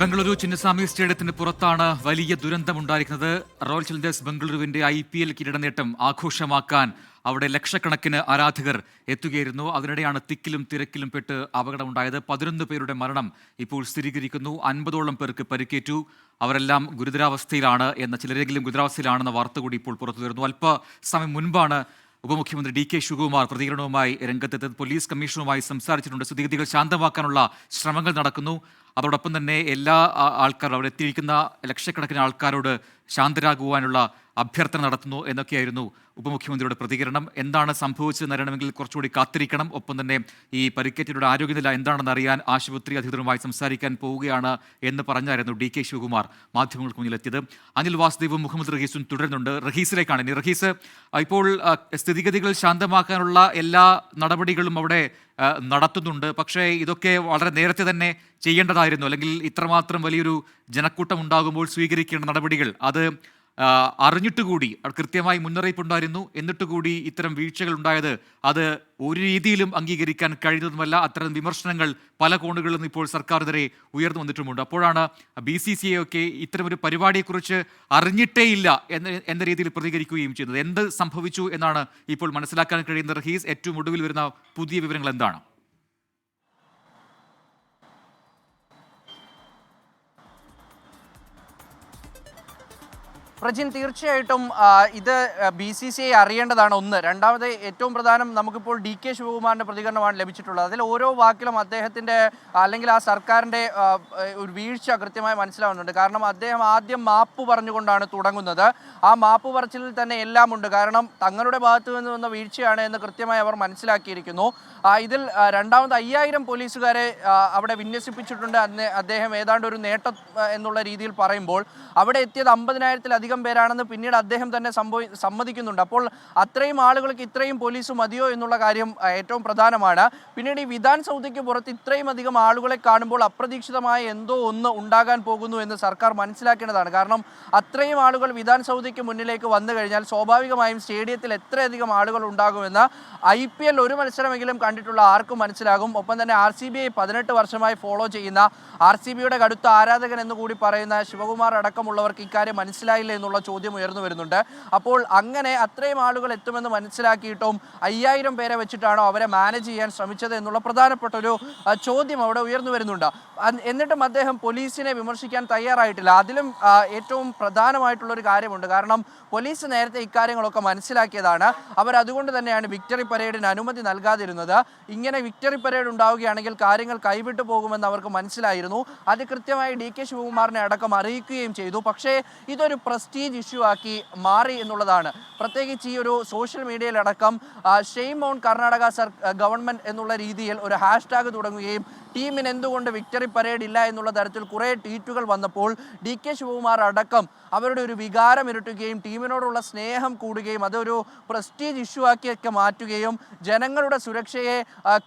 ബംഗളൂരു ചിന്നസ്വാമി സ്റ്റേഡിയത്തിന് പുറത്താണ് വലിയ ദുരന്തമുണ്ടായിരിക്കുന്നത്. റോയൽ ചലഞ്ചേഴ്സ് ബംഗളൂരുവിന്റെ ഐ പി എൽ കിരീട നേട്ടം ആഘോഷമാക്കാൻ അവിടെ ലക്ഷക്കണക്കിന് ആരാധകർ എത്തുകയായിരുന്നു. അതിനിടെയാണ് തിക്കിലും തിരക്കിലും പെട്ട് അപകടമുണ്ടായത്. പതിനൊന്ന് പേരുടെ മരണം ഇപ്പോൾ സ്ഥിരീകരിക്കുന്നു. അൻപതോളം പേർക്ക് പരിക്കേറ്റു. അവരെല്ലാം ഗുരുതരാവസ്ഥയിലാണ് എന്ന ചിലരെങ്കിലും ഗുരുതരാവസ്ഥയിലാണെന്ന വാർത്ത കൂടി ഇപ്പോൾ പുറത്തു വരുന്നു. അല്പസമയം മുൻപാണ് ഉപമുഖ്യമന്ത്രി ഡി കെ ശിവകുമാർ പ്രതികരണവുമായി രംഗത്തെത്തിയത്. പോലീസ് കമ്മീഷണറുമായി സംസാരിച്ചിട്ടുണ്ട്. സ്ഥിതിഗതികൾ ശാന്തമാക്കാനുള്ള ശ്രമങ്ങൾ നടക്കുന്നു. അതോടൊപ്പം തന്നെ എല്ലാ ആൾക്കാരും അവിടെ എത്തിയിരിക്കുന്ന ലക്ഷക്കണക്കിന് ആൾക്കാരോട് ശാന്തരാകുവാനുള്ള അഭ്യർത്ഥന നടത്തുന്നു എന്നൊക്കെയായിരുന്നു ഉപമുഖ്യമന്ത്രിയുടെ പ്രതികരണം. എന്താണ് സംഭവിച്ചതെന്ന് അറിയണമെങ്കിൽ കുറച്ചുകൂടി കാത്തിരിക്കണം. ഒപ്പം തന്നെ ഈ പരിക്കേറ്റവരുടെ ആരോഗ്യനില എന്താണെന്ന് അറിയാൻ ആശുപത്രി അധികൃതരുമായി സംസാരിക്കാൻ പോവുകയാണ് എന്ന് പറഞ്ഞായിരുന്നു ഡി കെ ശിവകുമാർ മാധ്യമങ്ങൾക്ക് മുന്നിലെത്തിയത്. അനിൽ വാസുദേവും മുഹമ്മദ് റഹീസും തുടരുന്നുണ്ട്. റഹീസിലേക്കാണ്. ഇനി റഹീസ് ഇപ്പോൾ സ്ഥിതിഗതികൾ ശാന്തമാക്കാനുള്ള എല്ലാ നടപടികളും അവിടെ നടത്തുന്നുണ്ട്. പക്ഷേ ഇതൊക്കെ വളരെ നേരത്തെ തന്നെ ചെയ്യേണ്ടതായിരുന്നു. അല്ലെങ്കിൽ ഇത്രമാത്രം വലിയൊരു ജനക്കൂട്ടം ഉണ്ടാകുമ്പോൾ സ്വീകരിക്കേണ്ട നടപടികൾ. അത് അറിഞ്ഞിട്ടുകൂടി കൃത്യമായി മുന്നറിയിപ്പുണ്ടായിരുന്നു. എന്നിട്ടുകൂടി ഇത്തരം വീഴ്ചകൾ ഉണ്ടായത് അത് ഒരു രീതിയിലും അംഗീകരിക്കാൻ കഴിയുന്നതുമല്ല അത്തരം വിമർശനങ്ങൾ പല കോണുകളിൽ നിന്ന് ഇപ്പോൾ സർക്കാരിനെതിരെ ഉയർന്നു വന്നിട്ടുമുണ്ട്. അപ്പോഴാണ് ബി സി സി ഒക്കെ ഇത്തരമൊരു പരിപാടിയെക്കുറിച്ച് അറിഞ്ഞിട്ടേയില്ല എന്ന എന്ന രീതിയിൽ പ്രതികരിക്കുകയും ചെയ്യുന്നത്. എന്ത് സംഭവിച്ചു എന്നാണ് ഇപ്പോൾ മനസ്സിലാക്കാൻ കഴിയുന്ന റഹീസ് ഏറ്റവും ഒടുവിൽ വരുന്ന പുതിയ വിവരങ്ങൾ എന്താണ്? പ്രജിൻ തീർച്ചയായിട്ടും ഇത് ബി സി സി ഐ അറിയേണ്ടതാണ് ഒന്ന്. രണ്ടാമത് ഏറ്റവും പ്രധാനം നമുക്കിപ്പോൾ ഡി കെ ശിവകുമാറിന്റെ പ്രതികരണമാണ് ലഭിച്ചിട്ടുള്ളത്. അതിൽ ഓരോ വാക്കിലും അദ്ദേഹത്തിന്റെ അല്ലെങ്കിൽ ആ സർക്കാരിന്റെ ഒരു വീഴ്ച കൃത്യമായി മനസ്സിലാവുന്നുണ്ട്. കാരണം അദ്ദേഹം ആദ്യം മാപ്പ് പറഞ്ഞുകൊണ്ടാണ് തുടങ്ങുന്നത്. ആ മാപ്പ് പറച്ചിലിൽ തന്നെ എല്ലാം ഉണ്ട്. കാരണം തങ്ങളുടെ ഭാഗത്തു നിന്ന് വന്ന വീഴ്ചയാണ് എന്ന് കൃത്യമായി അവർ മനസ്സിലാക്കിയിരിക്കുന്നു. ഇതിൽ രണ്ടാമത് അയ്യായിരം പോലീസുകാരെ അവിടെ വിന്യസിപ്പിച്ചിട്ടുണ്ട്. അദ്ദേഹം ഏതാണ്ട് ഒരു നേട്ടം എന്നുള്ള രീതിയിൽ പറയുമ്പോൾ അവിടെ എത്തിയത് അമ്പതിനായിരത്തിലധികം പേരാണെന്ന് പിന്നീട് അദ്ദേഹം തന്നെ സംഭവി സമ്മതിക്കുന്നുണ്ട്. അപ്പോൾ അത്രയും ആളുകൾക്ക് ഇത്രയും പോലീസ് മതിയോ എന്നുള്ള കാര്യം ഏറ്റവും പ്രധാനമാണ്. പിന്നീട് ഈ വിധാൻ സൗദിക്ക് പുറത്ത് ഇത്രയും അധികം ആളുകളെ കാണുമ്പോൾ അപ്രതീക്ഷിതമായ എന്തോ ഒന്ന് ഉണ്ടാകാൻ പോകുന്നു എന്ന് സർക്കാർ മനസ്സിലാക്കേണ്ടതാണ്. കാരണം അത്രയും ആളുകൾ വിധാൻ സൗദിക്ക് മുന്നിലേക്ക് വന്നു കഴിഞ്ഞാൽ സ്വാഭാവികമായും സ്റ്റേഡിയത്തിൽ എത്രയധികം ആളുകൾ ഉണ്ടാകുമെന്ന് ഐ പി എൽ ഒരു മത്സരമെങ്കിലും കണ്ടിട്ടുള്ള ആർക്കും മനസ്സിലാകും. ഒപ്പം തന്നെ ആർ സി ബി ഐ പതിനെട്ട് വർഷമായി ഫോളോ ചെയ്യുന്ന ആർ സി ബിയുടെ കടുത്ത ആരാധകൻ എന്ന് കൂടി പറയുന്ന ശിവകുമാർ അടക്കമുള്ളവർക്ക് ഇക്കാര്യം മനസ്സിലായില്ല എന്നുള്ള ചോദ്യം ഉയർന്നു വരുന്നുണ്ട്. അപ്പോൾ അങ്ങനെ അത്രയും ആളുകൾ എത്തുമെന്ന് മനസ്സിലാക്കിയിട്ടും അയ്യായിരം പേരെ വെച്ചിട്ടാണോ അവരെ മാനേജ് ചെയ്യാൻ ശ്രമിച്ചത് എന്നുള്ള പ്രധാനപ്പെട്ട ഒരു ചോദ്യം അവിടെ ഉയർന്നു വരുന്നുണ്ട്. എന്നിട്ടും അദ്ദേഹം പോലീസിനെ വിമർശിക്കാൻ തയ്യാറായിട്ടില്ല. അതിലും ഏറ്റവും പ്രധാനമായിട്ടുള്ള ഒരു കാര്യമുണ്ട്. കാരണം പോലീസ് നേരത്തെ ഇക്കാര്യങ്ങളൊക്കെ മനസ്സിലാക്കിയതാണ്. അവർ അതുകൊണ്ട് തന്നെയാണ് വിക്ടറി പരേഡിന് അനുമതി നൽകാതിരുന്നത്. ഇങ്ങനെ വിക്ടറി പരേഡ് ഉണ്ടാവുകയാണെങ്കിൽ കാര്യങ്ങൾ കൈവിട്ടു പോകുമെന്ന് അവർക്ക് മനസ്സിലായിരുന്നു. അത് കൃത്യമായി ഡി കെ ശിവകുമാറിനെ അടക്കം അറിയിക്കുകയും ചെയ്തു. പക്ഷേ ഇതൊരു പ്രസ്റ്റീജ് ഇഷ്യൂ ആക്കി മാറി എന്നുള്ളതാണ്. പ്രത്യേകിച്ച് ഈ ഒരു social മീഡിയയിലടക്കം shame on Karnataka sir government എന്നുള്ള രീതിയിൽ ഒരു ഹാഷ്ടാഗ് തുടങ്ങുകയും ടീമിന് എന്തുകൊണ്ട് വിക്ടറി പരേഡ് ഇല്ല എന്നുള്ള തരത്തിൽ കുറേ ട്വീറ്റുകൾ വന്നപ്പോൾ ഡി കെ ശിവകുമാർ അടക്കം അവരുടെ ഒരു വികാരം ഇരട്ടുകയും ടീമിനോടുള്ള സ്നേഹം കൂടുകയും അതൊരു പ്രസ്റ്റീജ് ഇഷ്യൂ ആക്കിയൊക്കെ മാറ്റുകയും ജനങ്ങളുടെ സുരക്ഷയെ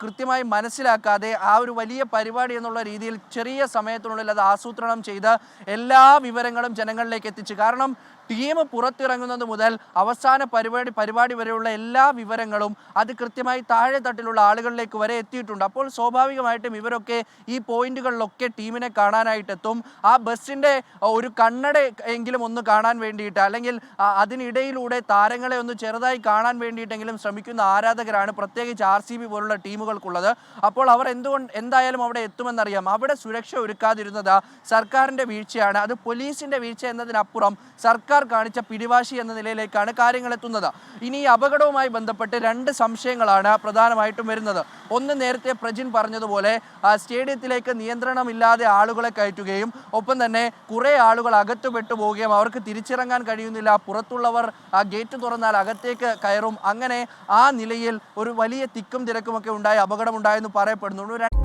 കൃത്യമായി മനസ്സിലാക്കാതെ ആ ഒരു വലിയ പരിപാടി എന്നുള്ള രീതിയിൽ ചെറിയ സമയത്തിനുള്ളിൽ അത് ആസൂത്രണം ചെയ്ത് എല്ലാ വിവരങ്ങളും ജനങ്ങളിലേക്ക് എത്തിച്ചു. കാരണം ടീം പുറത്തിറങ്ങുന്നത് മുതൽ അവസാന പരിപാടി പരിപാടി വരെയുള്ള എല്ലാ വിവരങ്ങളും അത് കൃത്യമായി താഴെ തട്ടിലുള്ള ആളുകളിലേക്ക് വരെ എത്തിയിട്ടുണ്ട്. അപ്പോൾ സ്വാഭാവികമായിട്ടും ഇവരൊക്കെ ഈ പോയിന്റുകളിലൊക്കെ ടീമിനെ കാണാനായിട്ട് എത്തും ആ ബസ്സിന്റെ ഒരു കണ്ണട എങ്കിലും ഒന്ന് കാണാൻ വേണ്ടിയിട്ട് അല്ലെങ്കിൽ അതിനിടയിലൂടെ താരങ്ങളെ ഒന്ന് ചെറുതായി കാണാൻ വേണ്ടിയിട്ടെങ്കിലും ശ്രമിക്കുന്ന ആരാധകരാണ് പ്രത്യേകിച്ച് ആർ സി ബി പോലുള്ള ടീമുകൾക്കുള്ളത്. അപ്പോൾ അവർ എന്തുകൊണ്ട് എന്തായാലും അവിടെ എത്തുമെന്നറിയാം. അവിടെ സുരക്ഷ ഒരുക്കാതിരുന്നത് സർക്കാരിന്റെ വീഴ്ചയാണ്. അത് പോലീസിന്റെ വീഴ്ച എന്നതിനപ്പുറം സർക്കാർ കാണിച്ച പിടിവാശി എന്ന നിലയിലേക്കാണ് കാര്യങ്ങൾ എത്തുന്നത് ഇനി ഈ അപകടവുമായി ബന്ധപ്പെട്ട് രണ്ട് സംശയങ്ങളാണ് പ്രധാനമായിട്ടും വരുന്നത്. ഒന്ന് നേരത്തെ പ്രജിൻ പറഞ്ഞതുപോലെ സ്റ്റേഡിയത്തിലേക്ക് നിയന്ത്രണമില്ലാതെ ആളുകളെ കയറ്റുകയും ഒപ്പം തന്നെ കുറേ ആളുകൾ അകത്തു പെട്ടുപോവുകയും അവർക്ക് തിരിച്ചിറങ്ങാൻ കഴിയുന്നില്ല പുറത്തുള്ളവർ ആ ഗേറ്റ് തുറന്നാൽ അകത്തേക്ക് കയറും. അങ്ങനെ ആ നിലയിൽ ഒരു വലിയ തിക്കും തിരക്കുമൊക്കെ ഉണ്ടായി അപകടമുണ്ടായെന്ന് പറയപ്പെടുന്നു